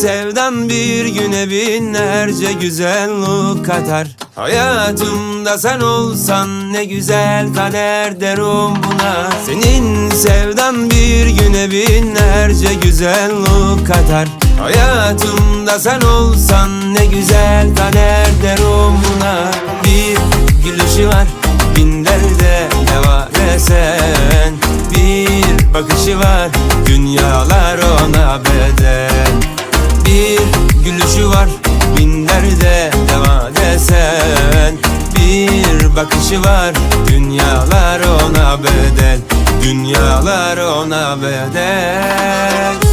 Sevdan bir güne binlerce güzellik katar Hayatımda sen olsan ne güzel kader derim buna. Senin sevdan bir güne binlerce güzellik katar Hayatımda sen olsan ne güzel kader derim buna. Bir gülüşü var bin derde deva desen Bir bakışı var dünyalar ona bedel Bir gülüşü var. Bin derde deva desen Bir bakışı var. Dünyalar ona bedel Dünyalar ona bedel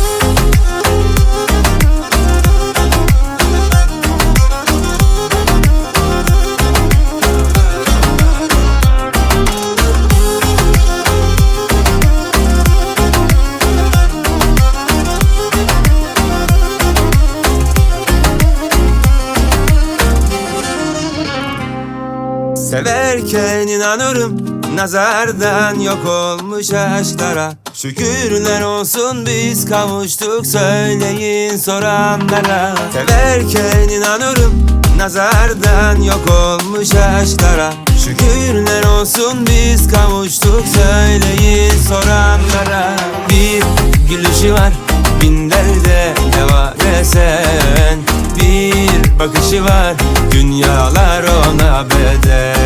Severken inanırım Nazardan yok olmuş aşklara. Şükürler olsun biz kavuştuk Söyleyin soranlara. Severken inanırım Nazardan yok olmuş aşklara. Şükürler olsun biz kavuştuk Söyleyin soranlara. Bir gülüşü var bin derde deva desen. Bir bakışı var dünyalar ona bedel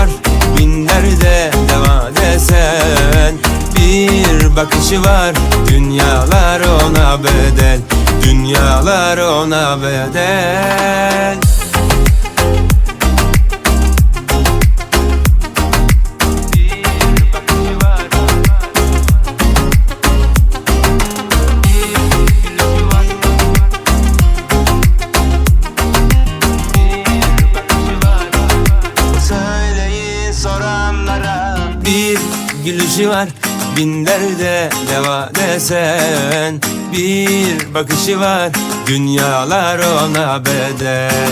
var bin derde deva desen Bir bakışı var dünyalar ona bedel Dünyalar ona bedel gülüşü var. Bin derde deva desen Bir bakışı var. Dünyalar ona bedel.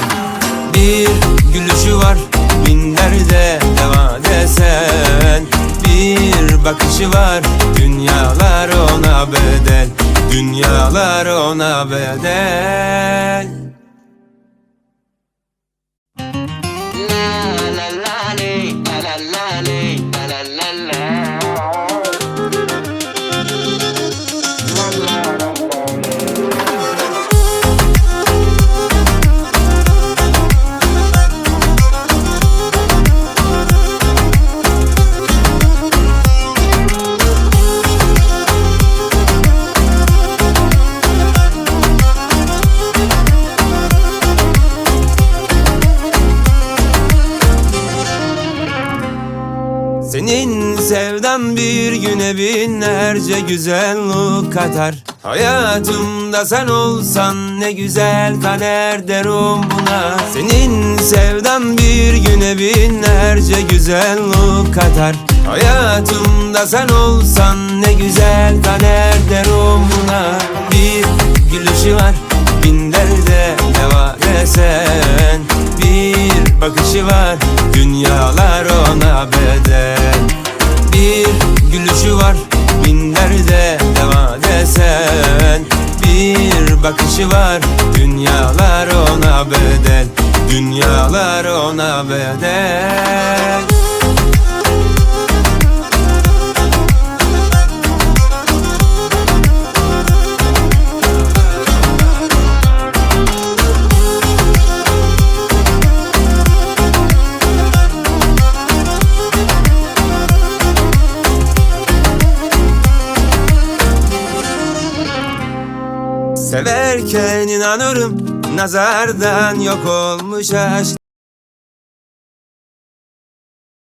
Bir gülüşü var. Bin derde deva desen Bir bakışı var. Dünyalar ona bedel. Dünyalar ona bedel Senin sevdan bir güne binlerce güzellik katar Hayatımda sen olsan ne güzel kader derim buna. Senin sevdan bir güne binlerce güzellik katar Hayatımda sen olsan ne güzel kader derim buna. Bir gülüşü var bin derde deva desen. Bir bakışı var dünyalar ona bedel gülüşü var. Bin derde deva desen Bir bakışı var. Dünyalar ona bedel Dünyalar ona bedel Severken inanırım Nazardan yok olmuş aşklar